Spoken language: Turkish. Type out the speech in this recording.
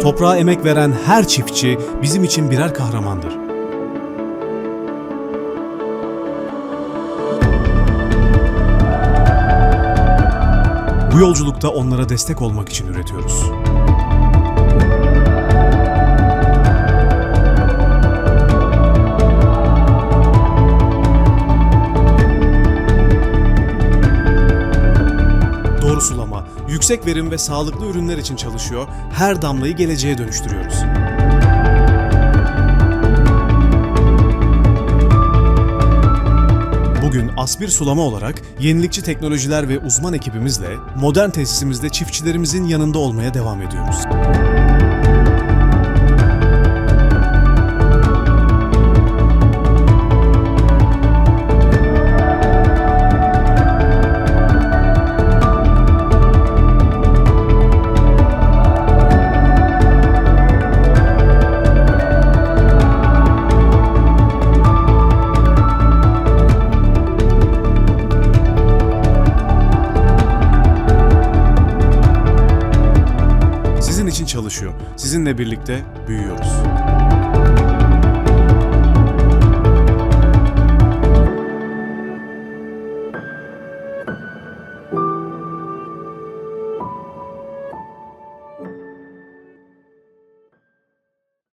Toprağa emek veren her çiftçi bizim için birer kahramandır. Bu yolculukta onlara destek olmak için üretiyoruz. Sulama, yüksek verim ve sağlıklı ürünler için çalışıyor, her damlayı geleceğe dönüştürüyoruz. Bugün Asbir Sulama olarak yenilikçi teknolojiler ve uzman ekibimizle modern tesisimizde çiftçilerimizin yanında olmaya devam ediyoruz. Çalışıyor. Sizinle birlikte büyüyoruz.